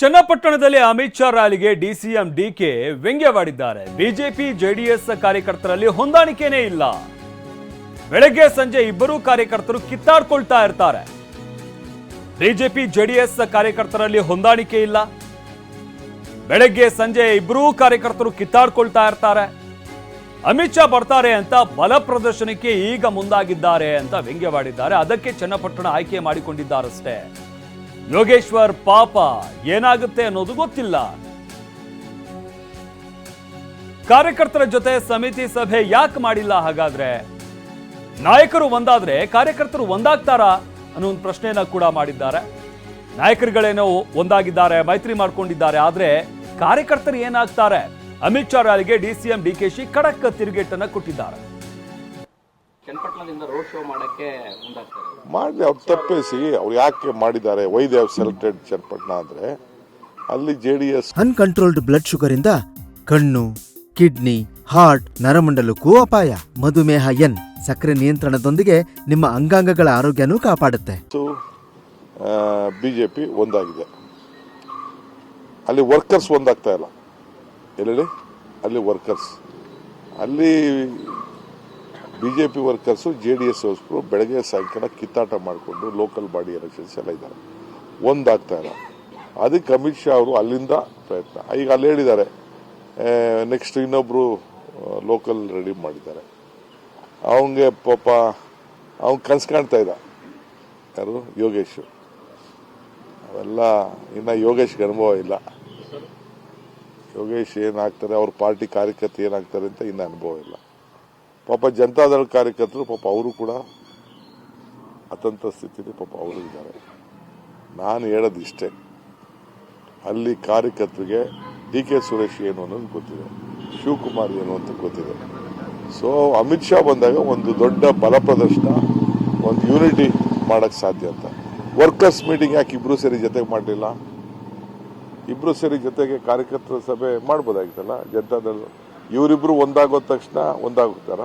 ಚನ್ನಪಟ್ಟಣದಲ್ಲಿ ಅಮಿತ್ ಶಾ ರ್ಯಾಲಿಗೆ DCM DK ವ್ಯಂಗ್ಯವಾಡಿದ್ದಾರೆ. ಬಿಜೆಪಿ, ಜೆಡಿಎಸ್ ಕಾರ್ಯಕರ್ತರಲ್ಲಿ ಹೊಂದಾಣಿಕೆನೇ ಇಲ್ಲ. ಬೆಳಗ್ಗೆ ಸಂಜೆ ಇಬ್ಬರೂ ಕಾರ್ಯಕರ್ತರು ಕಿತ್ತಾಡ್ಕೊಳ್ತಾ ಇರ್ತಾರೆ. ಬಿಜೆಪಿ, ಜೆಡಿಎಸ್ ಕಾರ್ಯಕರ್ತರಲ್ಲಿ ಹೊಂದಾಣಿಕೆ ಇಲ್ಲ. ಬೆಳಗ್ಗೆ ಸಂಜೆ ಇಬ್ಬರೂ ಕಾರ್ಯಕರ್ತರು ಕಿತ್ತಾಡ್ಕೊಳ್ತಾ ಇರ್ತಾರೆ. ಅಮಿತ್ ಶಾ ಬರ್ತಾರೆ ಅಂತ ಬಲ ಪ್ರದರ್ಶನಕ್ಕೆ ಈಗ ಮುಂದಾಗಿದ್ದಾರೆ ಅಂತ ವ್ಯಂಗ್ಯವಾಡಿದ್ದಾರೆ. ಅದಕ್ಕೆ ಚನ್ನಪಟ್ಟಣ ಆಯ್ಕೆ ಮಾಡಿಕೊಂಡಿದ್ದಾರಷ್ಟೇ. ಯೋಗೇಶ್ವರ್ ಪಾಪ ಏನಾಗುತ್ತೆ ಅನ್ನೋದು ಗೊತ್ತಿಲ್ಲ. ಕಾರ್ಯಕರ್ತರ ಜೊತೆ ಸಮಿತಿ ಸಭೆ ಯಾಕೆ ಮಾಡಿಲ್ಲ? ಹಾಗಾದ್ರೆ ನಾಯಕರು ಒಂದಾದ್ರೆ ಕಾರ್ಯಕರ್ತರು ಒಂದಾಗ್ತಾರಾ ಅನ್ನೋ ಒಂದು ಪ್ರಶ್ನೆಯನ್ನ ಕೂಡ ಮಾಡಿದ್ದಾರೆ. ನಾಯಕರುಗಳೇನೋ ಒಂದಾಗಿದ್ದಾರೆ, ಮೈತ್ರಿ ಮಾಡ್ಕೊಂಡಿದ್ದಾರೆ, ಆದ್ರೆ ಕಾರ್ಯಕರ್ತರು ಏನಾಗ್ತಾರೆ? ಅಮಿತ್ ಶಾ ರ್ಯಾಲಿಗೆ ಡಿಸಿಎಂ ಡಿಕೆಶಿ ಖಡಕ್ ತಿರುಗೇಟನ್ನ ಕೊಟ್ಟಿದ್ದಾರೆ. ಚನ್ನಪಟ್ಟಣದಿಂದ ರೋಡ್ ಶೋ ಮಾಡಕ್ಕೆ ಮುಂದಾಗ್ತಾರೆ ಮಾಡಲಿ ಅವ್ರು ತಪ್ಪಿಸಿ ಅವ್ರು ಯಾಕೆ ಮಾಡಿದ್ದಾರೆ? ವೈ ದೇ ಸೆಲೆಕ್ಟೆಡ್ ಚನ್ನಪಟ್ಟಣ ಅಂದರೆ ಅಲ್ಲಿ J D S uncontrolled blood sugar ಇಂದ ಕಣ್ಣು ಕಿಡ್ನಿ ಹಾರ್ಟ್ ನರಮಂಡಲಕ್ಕೂ ಅಪಾಯ. ಮಧುಮೇಹ ಎನ್ ಸಕ್ಕರೆ ನಿಯಂತ್ರಣದೊಂದಿಗೆ ನಿಮ್ಮ ಅಂಗಾಂಗಗಳ ಆರೋಗ್ಯನೂ ಕಾಪಾಡುತ್ತೆ. ಬಿ ಜೆ ಪಿ ಒಂದಾಗಿದೆ. ಅಲ್ಲಿ ವರ್ಕರ್ಸ್ ಒಂದಾಗ್ತಾ ಇಲ್ಲ. ಎಲ್ಲೆಲ್ಲಿ? ಅಲ್ಲಿ ವರ್ಕರ್ಸ್ ಅಲ್ಲಿ B J P workers, J D S worker ಬೆಳಗ್ಗೆ ಸಾಯಂಕಾಲ ಕಿತ್ತಾಟ ಮಾಡಿಕೊಂಡು ಲೋಕಲ್ ಬಾಡಿ ಎಲೆಕ್ಷನ್ಸ್ ಎಲ್ಲ ಇದ್ದಾರೆ. ಒಂದಾಗ್ತಾ ಇಲ್ಲ. ಅದಕ್ಕೆ ಅಮಿತ್ ಶಾ ಅವರು ಅಲ್ಲಿಂದ ಪ್ರಯತ್ನ. ಈಗ ಅಲ್ಲಿ ಹೇಳಿದ್ದಾರೆ ನೆಕ್ಸ್ಟ್ ಇನ್ನೊಬ್ಬರು ಲೋಕಲ್ ರೆಡಿ ಮಾಡಿದ್ದಾರೆ. ಅವನಿಗೆ ಪಾಪ, ಅವ್ನು ಕನ್ಸು ಕಾಣ್ತಾ ಇದ್ದ. ಯಾರು? ಯೋಗೇಶ್. ಅವೆಲ್ಲ ಇನ್ನು ಯೋಗೇಶ್ಗೆ ಅನುಭವ ಇಲ್ಲ. ಯೋಗೇಶ್ ಏನಾಗ್ತಾರೆ ಅವ್ರ ಪಾರ್ಟಿ ಕಾರ್ಯಕರ್ತ ಏನಾಗ್ತಾರೆ ಅಂತ ಇನ್ನು ಅನುಭವ ಇಲ್ಲ. ಪಾಪ ಜನತಾದಳ ಕಾರ್ಯಕರ್ತರು ಪಾಪ ಅವರು ಕೂಡ ಅತಂತ ಸ್ಥಿತಿಯಲ್ಲಿ ಪಾಪ ಅವರು ಇದ್ದಾರೆ. ನಾನು ಹೇಳೋದು ಇಷ್ಟೇ. ಅಲ್ಲಿ ಕಾರ್ಯಕರ್ತರಿಗೆ ಡಿ ಕೆ ಸುರೇಶ್ ಏನು ಅನ್ನೋದು ಗೊತ್ತಿದೆ. ಶಿವಕುಮಾರ್ ಏನು ಅಂತ ಗೊತ್ತಿದೆ. ಸೊ ಅಮಿತ್ ಶಾ ಬಂದಾಗ ಒಂದು ದೊಡ್ಡ ಬಲ ಪ್ರದರ್ಶನ ಒಂದು ಯೂನಿಟಿ ಮಾಡಕ್ ಸಾಧ್ಯ ಅಂತ. ವರ್ಕರ್ಸ್ ಮೀಟಿಂಗ್ ಯಾಕೆ ಇಬ್ರು ಸೇರಿ ಜೊತೆಗೆ ಮಾಡಲಿಲ್ಲ? ಇಬ್ರು ಸೇರಿ ಜೊತೆಗೆ ಕಾರ್ಯಕರ್ತರ ಸಭೆ ಮಾಡ್ಬೋದಾಗಿತ್ತಲ್ಲ? ಜನತಾದಳ ಇವರಿಬ್ರು ಒಂದಾಗೋದ ತಕ್ಷಣ ಒಂದಾಗುತ್ತಾರ